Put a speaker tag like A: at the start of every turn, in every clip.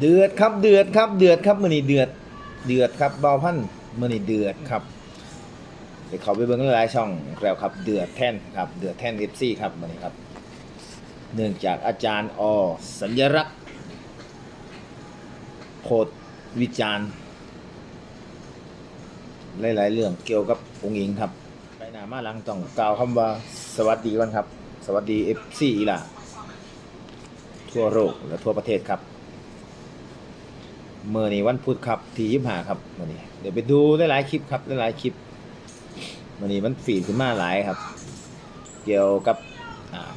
A: เดือดครับเดือดครับเดือดครับมือนี้เดือดเดือดครับเบาพันธุ์มื้อนี้เดือดครับไปเขาไปเบิ่งหลายๆช่องแล้วครับ เดือดแท่นครับเดือดแท่น FC ครับมือนี้ครับ เนื่องจากอาจารย์อสัญลักษณ์โพดวิจารณ์หลายๆเรื่องเกี่ยวกับองค์หญิงครับไปหน้ามาหลังต้องกล่าวคำว่าสวัสดีก่อนครับ สวัสดี FC อีล่ะทั่วโลกและทั่วประเทศครับ เมื่อนี้วันพุธครับที่ยี่ห้าครับมื่อนี้เดี๋ยวไปดูหลายๆคลิปครับหลายๆคลิปมื่อนี้มันฟีขึ้นมาหลายครับ เกี่ยวกับ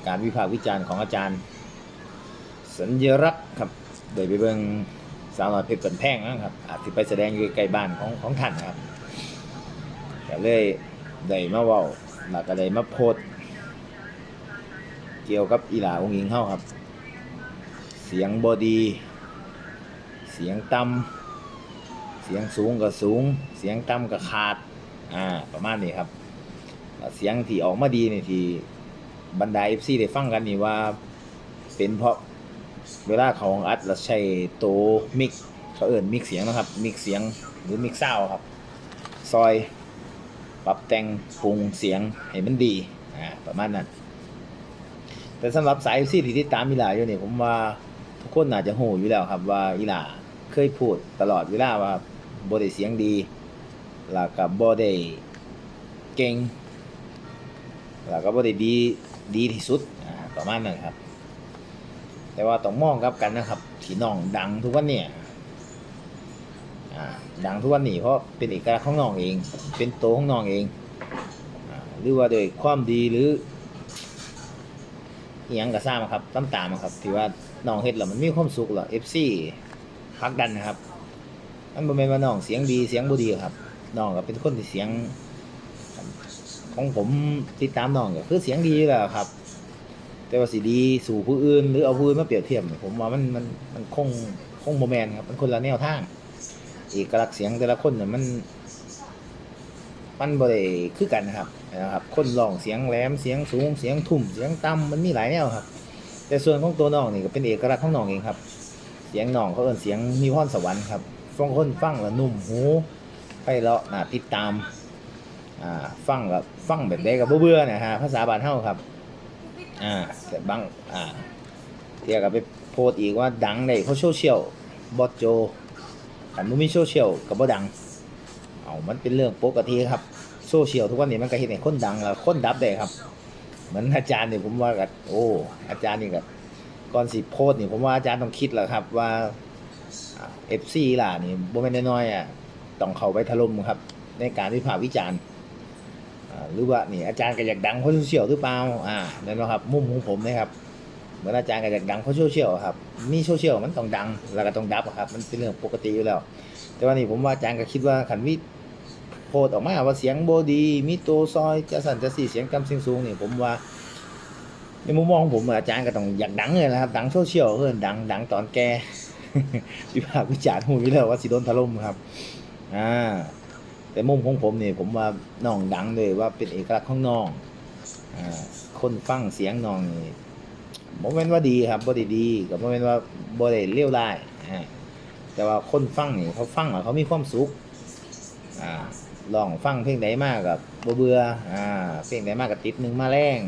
A: การวิพากษ์วิจารณ์ของอาจารย์ สัญลักษณ์ครับโดยไปเบิ่งสาวน้อยเพชรเป็นแพงนะครับอาจจะไปแสดงอยู่ใกล้บ้านของของท่านครับก็เลยได้มาว้าแล้วก็ได้มาโพสเกี่ยวกับอีหลาองค์หญิงเฮาครับ เสียงบอดี เสียงต่ำเสียงสูงก็สูง เสียงต่ำก็ขาดอ่าประมาณนี้ครับเสียงที่ออกมาดีนี่ที่บรรดา FC ได้ฟังกันนี่ว่าเป็นเพราะเวลาเขาอัดแล้วใช้โตวมิกซ์เขาเอิ้นมิกซ์เสียงนะครับมิกซ์เสียงหรือมิกซ์ซาครับ ซอยปรับแต่งปรุงเสียงให้มันดีอ่าประมาณนั้น แต่สำหรับสาย FC ที่ติดตามอีหลาอยู่นี่ผมว่าทุกคนน่าจะโหอยู่แล้วครับว่าอีหลา เคยพูดตลอดเวลาว่าบ่ได้เสียงดีแล้วก็บ่ได้เก่งแล้วก็บ่ได้ดีดีที่สุดอ่าประมาณนั้นครับ แต่ว่าต้องมองกับกันนะครับที่น้องดังทุกวันเนี่ยอ่าดังทุกวันนี้เพราะเป็นเอกลักษณ์ของน้องเอง เป็นโตของน้องเองอ่าหรือว่าโดยความดีหรืออิหยังก็ทราบครับตามตามครับที่ว่าน้องเฮ็ดแล้วมันมีความสุขเหรอ FC พักดันนะครับมันบ่แม่นว่าน้องเสียงดีเสียงบ่ดีครับน้องก็เป็นคนที่เสียง ของผมติดตามน้องก็คือเสียงดีอยู่แล้วครับ แต่ว่าสิดีสู่ผู้อื่น หรือเอาผู้อื่นมาเปรียบเทียบเนี่ยผมว่ามันมันมันคงคงบ่แม่นครับ มันคนละแนวทางเอกลักษณ์เสียงแต่ละคนเนี่ยมัน มันบ่ได้คือกันนะครับนะครับ คนร้องเสียงแหลมเสียงสูงเสียงทุ่มเสียงต่ำมันมีหลายแนวครับ แต่ส่วนของตัวน้องนี่ก็เป็นเอกลักษณ์ของน้องเองครับ เสียงน้องเขาเอินเสียงมีพรสวรรค์ครับฟังคนฟังแล้วนุ่มหูไพเราะน่าติดตามอ่าฟังล้วฟังแบบใดก็บ่เบื่อนะฮะภาษาบ้านเฮาครับอ่าแต่บางอ่าเที่ยก็ไปโพสอีกว่าดังได้เพราโซเชียลบอโจคันบ่มีโซเชียลก็บ่ดังเอามันเป็นเรื่องปกติครับโซเชียลทุกวันนี้มันก็เห็นให้คนดังแล้วคนดับได้ครับ เหมือนอาจารย์เนี่ยผมว่ากับโอ้อาจารย์นี่กับ ก่อนสิโพสนี่ผมว่าอาจารย์ต้องคิดแล้วครับว่าเอฟซีล่ะนี่บ่แม่นน้อยๆอะต้องเข้าไปถล่มครับ ในการวิพากษ์วิจารณ์หรือว่านี่อาจารย์ก็อยากดังเพราะโซเชียลหรือเปล่าอ่านั่นนะครับ มุมของผมนะครับเหมือนอาจารย์ก็อยากดังเพราะโซเชียลครับ มีโซเชียลมันต้องดังแล้วก็ต้องดับครับ มันเป็นเรื่องปกติอยู่แล้ว แต่ว่านี่ผมว่าอาจารย์ก็คิดว่าขันวิโพดออกมาว่าเสียงโบดี มีตัวซอยจะสั่นจะสีเสียงกำเสียงสูงนี่ผมว่า ในมุมมองผมอาจารย์ก็ต้องอยากดังเลยนะครับ ดังโซเชียลเพื่ออดังดังตอนแกวิพากษ์วิจารณ์หูอยู่แล้วว่าสิโดนถล่มครับ อ่า แต่มุมของผมเนี่ยผมว่าน้องดังเลยว่าเป็นเอกลักษณ์ของน้อง อ่า คนฟังเสียงน้องนี่บ่แม่นว่าดีครับบ่ได้ดีกับบ่แม่นว่าบ่ได้เลวร้ายอ่าแต่ว่าคนฟังนี่เขาฟังแล้วเขามีความสุข อ่าลองฟังเพลงใดมากกับบ่เบื่อ อ่า เพลงใดมากกับติดหนึ่งมาแรง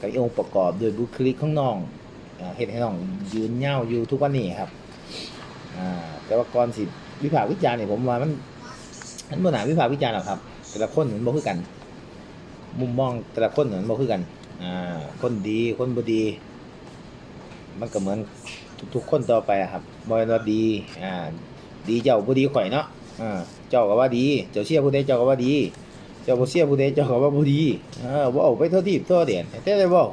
A: กับองค์ประกอบโดยบุคลิกของน้องเฮ็ดให้น้องยืนเย่าอยู่ทุกวันนี้ครับอ่าแต่ว่าก่อนสิวิพากษ์วิจารณ์เนี่ยผมว่ามันมันบ่น่าวิพากษ์วิจารณ์หรอกครับ แต่ละคนมันบ่คือกัน มุมมองแต่ละคนมันบ่คือกันอ่าคนดีคนบ่ดี มันก็เหมือนทุกๆคนต่อไปครับบ่แม่นว่าดีอ่าดีเจ้าบ่ดีข่อยเนาะอ่าเจ้าก็ว่าดี เจ้าเชียร์ผู้ใดเจ้าก็ว่าดี เจ้าบ่เชียผู้ใดเจ้าก็ว่าบ่ดีเออเว้าไปเท่าที่ทั่วเด่นแต่ได้เว้า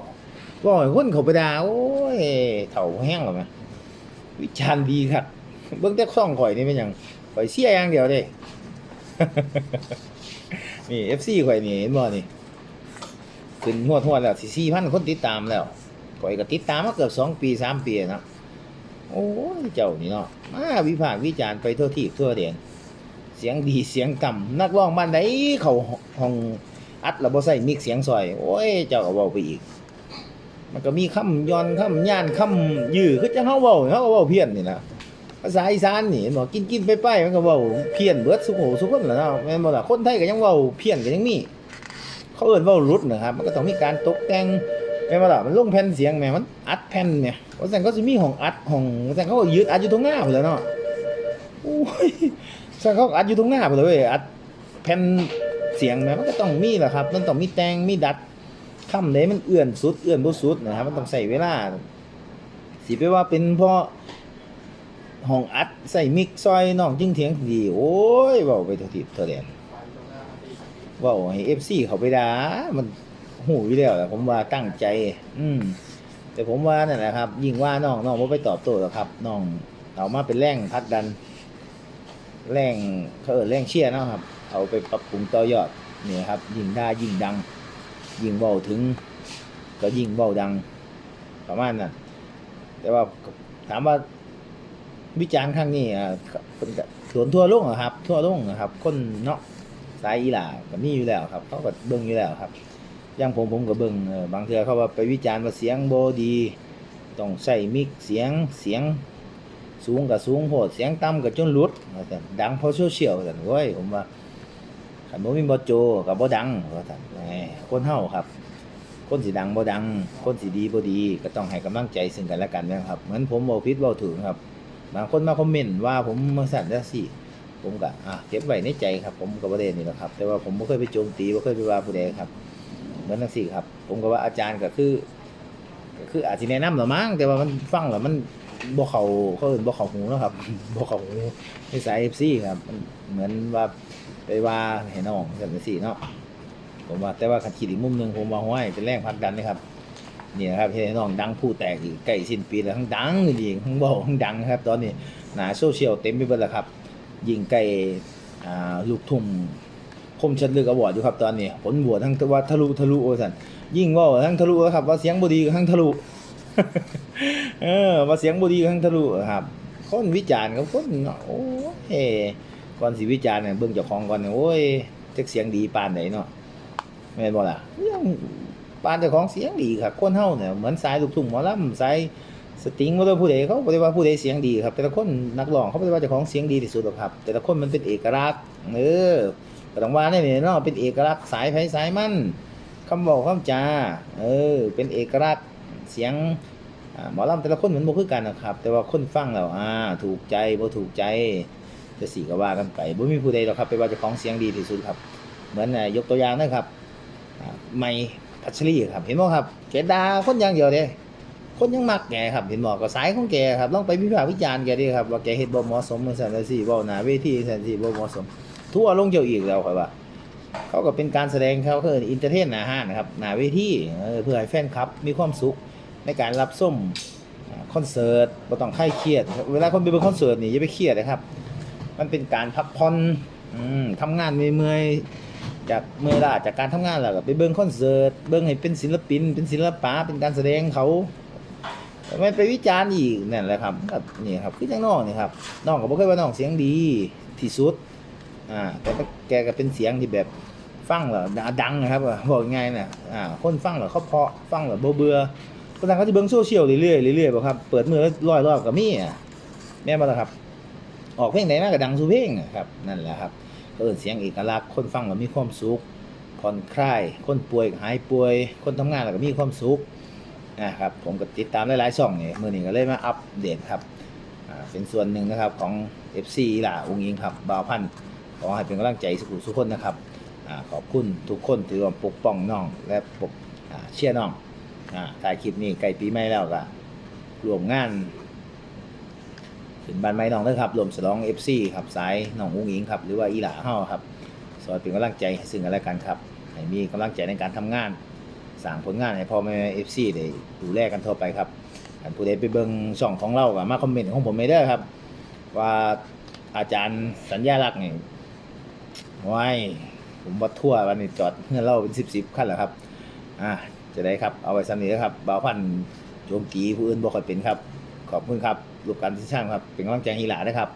A: เว้าให้คนเขาไปด่าโอ้ยเฒ่าแห้งแล้วแม่วิจารณ์ดีครับเบิ่งแต่ซ่องข่อยนี่เป็นหยังข่อยเชียอย่างเดียวเด้นี่ FC ข่อยนี่เห็นบ่นี่ขึ้นงวดๆแล้วสิ4,000คนติดตามแล้วข่อยก็ติดตามมาเกือบ2ปี3ปีนะโอ้ยเจ้านี่เนาะมาวิพากษ์วิจารณ์ไปทั่วที่ทั่วเด่น เสียงดีเสียงต่ำนักร้องบ้านใดเขาห้องอัดแล้วบ่ใส่มิกเสียงซอย โอ้ย เจ้าก็เว้าไปอีก มันก็มีคำย้อนคำย่านคำยื้อคือจังเฮาเว้าเฮาก็เว้าเพี้ยนนี่นะภาษาอีสานนี่เนบ่กินกินไปไปมันก็เว้าเพี้ยนเบิดสุโขสุคนแล้วเนาะแม่นบ่ล่ะคนไทยก็ยังเว้าเพี้ยนก็ยังมี เขาเอิ้นเว้ารุดนะครับ มันก็ต้องมีการตกแต่งแม่นบ่ล่ะมันลงแผ่นเสียงแม่มันอัดแผ่นเนี่ยว่าซั่นเขาสิมีห้องอัดห้องว่าซั่นเขาก็ยืดอัดอยู่ตรงหน้าพุ่นแล้วเนาะโอ้ย ซั่นเขาอัดอยู่ตรงหน้าพุ่นเลยเว้ยอัดแผ่นเสียงแหมมันก็ต้องมีแหละครับ มันต้องมีแตงมีดัดคำใดมันเอื้อนสุดเอื้อนบ่สุดนะครับ มันต้องใช้เวลาสิไปว่าเป็นเพราะห้องอัดใส่มิกซอยน้องจึงเถียงดีโอ้ยเว้าไปเท่าทิพเท่าแดนเว้าให้ FC เขาไปด่ามันหูอยู่แล้วแหละผมว่าตั้งใจ อืมแต่ผมว่านั่นแหละครับ ยิ่งว่าน้องน้องบ่ไปตอบโต้หรอกครับน้องเอามาเป็นแรงผลักดัน แรงเขาเอิ้นแรงเชียร์นะครับ เอาไปปรับปรุงต่อยอดนี่ครับ ยิ่งด่ายิ่งดัง ยิ่งเว้าถึง ก็ยิ่งเว้าดัง ประมาณนั้นแต่ว่าถามว่าวิจารณ์ครั้งนี้อ่าเป็นสวนทั่วโลกอะครับ ทั่วโลกอะครับ คนเนาะสายอีหล่าก็มีอยู่แล้วครับเขาก็เบิ่งอยู่แล้วครับอย่างผมผมก็เบิ่งบางเทือเขาว่าไปวิจารณ์ว่าเสียงบ่ดี ต้องใส่มิกเสียงเสียง สูงกับสูงโพดเสียงต่ำกับจนหลุดว่าซั่นดังเพราะโซเชียลสันโว้ยผมว่าคันบ่มีบ่โจก็บ่ดังว่าซั่นคนเฮาครับ คนสิดังบ่ดัง คนสิดีบ่ดีก็ต้องให้กำลังใจซึ่งกันและกันนะครับเหมือนผมเว้าผิดเว้าถูกครับบางคนมาคอมเมนต์ว่าผมมาสั่นจังซี่ผมก็อะเก็บไว้ในใจครับ ผมก็บ่ได้นี่แหละครับ แต่ว่าผมบ่เคยไปโจมตีบ่เคยไปว่าผู้ใดครับเหมือนจังซี่ครับ ผมก็ว่าอาจารย์ก็คือก็คืออาจสิแนะนำหรอมั้งแต่ว่ามันฟังแล้วมัน บ่เขาเขาอิ้นบ่เขาหูนะครับ บ่เขาหูในสาย FC ครับมันเหมือนว่าไปว่าให้น้องจังซี่เนาะผมว่าแต่ว่าคันคิดอีกมุมหนึ่งผมว่าห้วยเป็นแรงผลักดันนะครับเนี่ยครับเฮ็ดให้น้องดังผู้แตกอีกใกล้สิ้นปีแล้วทั้งดังอีกทั้งเว้าทั้งดังครับ ตอนนี้หน้าโซเชียลเต็มไปหมดแล้วครับ ยิงใกล้อ่าลูกทุ่งคมชัดลึกอวอร์ดอยู่ครับตอนนี้ผลบวชทั้งว่าทะลุทะลุโอ้สันยิ่งว่าทั้งทะลุครับว่าเสียงบดีทั้งทะลุ เออว่าเสียงบดีก็ทั้งทะลุครับคนวิจารณ์กับคนเนาะโอ้ยก่อนสิวิจารณ์เนี่ยเบิ่งเจ้าของก่อนเนี่ยโอ้ยจักเสียงดีปานใดเนาะแม่นบ่ล่ะยังปานเจ้าของเสียงดีครับคนเฮาเนี่ยเหมือนสายลูกทุ่งหมอลำสายสตริงบ่ได้ผู้ใดเขาบ่ได้ว่าผู้ใดเสียงดีครับ แต่ละคนนักร้องเขาบ่ได้ว่าเจ้าของเสียงดีที่สุดหรอกครับ แต่ละคนมันเป็นเอกลักษณ์เออก็ต้องว่าแน่ๆเนาะเป็นเอกลักษณ์สายไผสายมันคำบอกคำจาเออเป็นเอกลักษณ์เสียง หมอลำแต่ละคนเหมือนบ่คือกันนะครับ แต่ว่าคนฟังแล้วอ่าถูกใจบ่ถูกใจจะสีก็ว่ากันไปบ่มีผู้ใดหรอกครับไปว่าจ้าของเสียงดีที่สุดครับ เหมือนอ่ายกตัวอย่างนะครับไมค์พัชรีครับเห็นบ่ครับแกดาคนอย่างเดียวเด้คนยังมักแกครับเห็นบ่ก็สายของแกครับลองไปวิพากษ์วิจารณ์แกดิครับว่าแกเฮ็ดบ่เหมาะสมจังซั่นจังซี่เว้าหนาเวทีจังซั่นจังซี่บ่เหมาะสม ทั่วลงเจ้าอีกแล้วค่อยว่าเขาก็เป็นการแสดงเขาคืออินเตอร์เทนหน้าห้านนะครับหน้าเวทีเพื่อให้แฟนคลับมีความสุข ในการรับส้มคอนเสิร์ตบ่ต้องใครเครียด เวลาคนไปเบิ่งคอนเสิร์ตนี่อย่าไปเครียดนะครับ มันเป็นการพักผ่อนอืมทำงานเมื่อยๆจากเมื่อยล้าจากการทำงานแล้วก็ไปเบิ่งคอนเสิร์ตเบิ่งให้เป็นศิลปิน เป็นศิลปะเป็นการแสดงเขาไม่ไปวิจารณ์อีกนั่นแหละครับก็นี่ครับคือจังน้องนี่ครับน้องก็บ่เคยว่าน้องเสียงดีที่สุดอ่าแต่ก็แกก็เป็นเสียงที่แบบฟังแล้วดังนะครับบอกง่ายๆน่ะอ่าคนฟังแล้วเขาเพาะฟังแล้วบ่เบื่อ ก็ต่างเขาจะเบิ่งโซเชียลเรื่อยๆเรื่อยๆบ่ครับเปิดมือแล้วร้อยรอบก็มีอะแม่นบ่ล่ะครับ ออกเพลงไหนมาก็ดังสูเพลงอะครับนั่นแหละครับเอิ้นเสียงเอกลักษณ์คนฟังแล้วมีความสุขผ่อนคลายคนป่วยหายป่วย คนทำงานแล้วก็มีความสุขนะครับผมก็ติดตามหลายๆช่องนี่มื้อนี้ก็เลยมาอัปเดตครับเป็นส่วนหนึ่งนะครับของ FC ล่ะองค์ยิงครับบ่าวพันธ์ขอให้เป็นกำลังใจสุขุสุขคนนะครับอขอบคุณทุกคนที่ร่วมปกป้องน้องและปกเชียร์น้อง อ่าถ่ายคลิปนี้ใกล้ปีใหม่แล้วก็รวมงานขึ้นบ้านไม้น้องเด้อครับรวมฉลอง FC ครับสายน้องอุ้งอิงครับ หรือว่าอีหลาเฮาครับสอยเป็นกำลังใจซึ่งกันและกันครับให้มีกำลังใจในการทำงานสร้างผลงานให้พ่อแม่ FC ได้ดูแลกันทั่วไปครับท่านผู้ใดไปเบิ่งช่องของเราก็มาคอมเมนต์ของผมไม่ได้ครับ ว่าอาจารย์สัญญาลักษณ์นี่ว้ายผมบ่ทั่ววันนี้จอดเฮือนเราเป็น10 10คันแล้วครับ อ่า จะได้ครับเอาไว้สำนี้นะครับบ่าวพันธุ์โจมตีผู้อื่นบ่ค่อยเป็นครับ ขอบคุณครับลูกการที่ช่างครับ เป็นกำลังใจฮีหลานะครับ